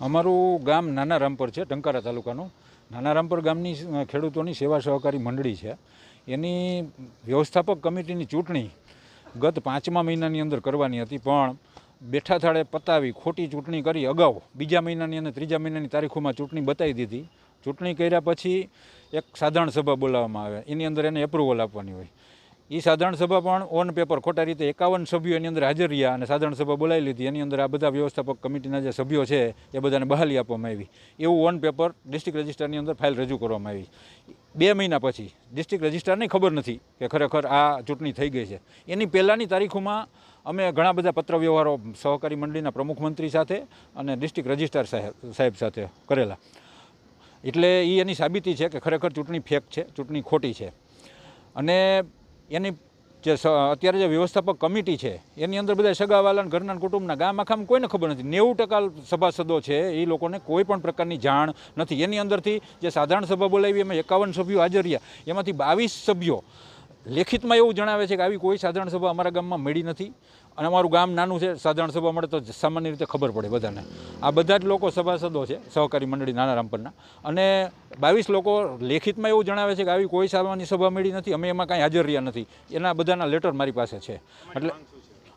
અમારું ગામ નાના રામપર છે, ટંકારા તાલુકાનું. નાના રામપર ગામની ખેડૂતોની સેવા સહકારી મંડળી છે. એની વ્યવસ્થાપક કમિટીની ચૂંટણી ગત પાંચમા મહિનાની અંદર કરવાની હતી, પણ બેઠા થાળે પતાવી ખોટી ચૂંટણી કરી અગાઉ, બીજા મહિનાની અને ત્રીજા મહિનાની તારીખોમાં ચૂંટણી બતાવી દીધી. ચૂંટણી કર્યા પછી એક સાધારણ સભા બોલાવવામાં આવે, એની અંદર એને એપ્રુવલ આપવાની હોય. એ સાધારણ સભા પણ ઓન પેપર ખોટા રીતે એકાવન સભ્યો એની અંદર હાજર રહ્યા અને સાધારણ સભા બોલાવી લીધી. એની અંદર આ બધા વ્યવસ્થાપક કમિટીના જે સભ્યો છે, એ બધાને બહાલી આપવામાં આવી. એવું ઓન પેપર ડિસ્ટ્રિક્ટ રજિસ્ટરની અંદર ફાઇલ રજૂ કરવામાં આવી. બે મહિના પછી ડિસ્ટ્રિક્ટ રજિસ્ટ્રારને ખબર નથી કે ખરેખર આ ચૂંટણી થઈ ગઈ છે. એની પહેલાંની તારીખોમાં અમે ઘણા બધા પત્ર વ્યવહારો સહકારી મંડળીના પ્રમુખ મંત્રી સાથે અને ડિસ્ટ્રિક્ટ રજિસ્ટ્રાર સાહેબ સાથે કરેલા. એટલે એ એની સાબિતી છે કે ખરેખર ચૂંટણી ફેક છે, ચૂંટણી ખોટી છે. અને એની જે અત્યારે જે વ્યવસ્થાપક કમિટી છે, એની અંદર બધા સગાવાલાન ઘરના કુટુંબના, ગામ આખામાં કોઈને ખબર નથી. નેવું ટકા સભાસદો છે, એ લોકોને કોઈ પણ પ્રકારની જાણ નથી. એની અંદરથી જે સાધારણ સભા બોલાવી, એમાં એકાવન સભ્યો હાજર રહ્યા. એમાંથી બાવીસ સભ્યો લેખિતમાં એવું જણાવે છે કે આવી કોઈ સાધારણ સભા અમારા ગામમાં મળી નથી અને અમારું ગામ નાનું છે, સાધારણ સભા મળે તો સામાન્ય રીતે ખબર પડે બધાને. આ બધા જ લોકો સભાસદો છે, સહકારી મંડળી નાના રામપરના અને બાવીસ લોકો લેખિતમાં એવું જણાવે છે કે આવી કોઈ સામાન્ય સભા મળી નથી, અમે એમાં કાંઈ હાજર રહ્યા નથી. એના બધાના લેટર મારી પાસે છે. એટલે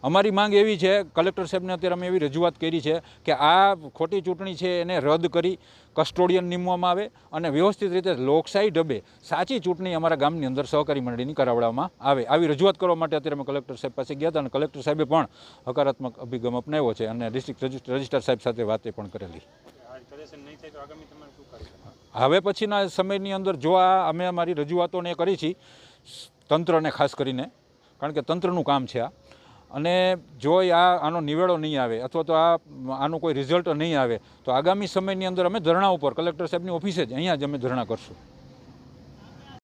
અમારી માંગ એવી છે, કલેક્ટર સાહેબને અત્યારે અમે એવી રજૂઆત કરી છે કે આ ખોટી ચૂંટણી છે એને રદ કરી કસ્ટોડિયન નીમવામાં આવે અને વ્યવસ્થિત રીતે લોકશાહી ઢબે સાચી ચૂંટણી અમારા ગામની અંદર સહકારી મંડળીની કરાવડાવવામાં આવે. આવી રજૂઆત કરવા માટે અત્યારે અમે કલેક્ટર સાહેબ પાસે ગયા હતા અને કલેક્ટર સાહેબે પણ હકારાત્મક અભિગમ અપનાવ્યો છે અને ડિસ્ટ્રિક્ટ રજિસ્ટર સાહેબ સાથે વાતે પણ કરેલી. હવે પછીના સમયની અંદર જો આ અમે અમારી રજૂઆતોને કરી છે, તંત્રને ખાસ કરીને, કારણ કે તંત્રનું કામ છે આ. અને જો આ આનો નિવેડો નહીં આવે અથવા તો આ આનું કોઈ રિઝલ્ટ નહીં આવે, તો આગામી સમયની અંદર અમે ધરણા ઉપર, કલેક્ટર સાહેબની ઓફિસે જ, અહીંયા જ અમે ધરણા કરશું.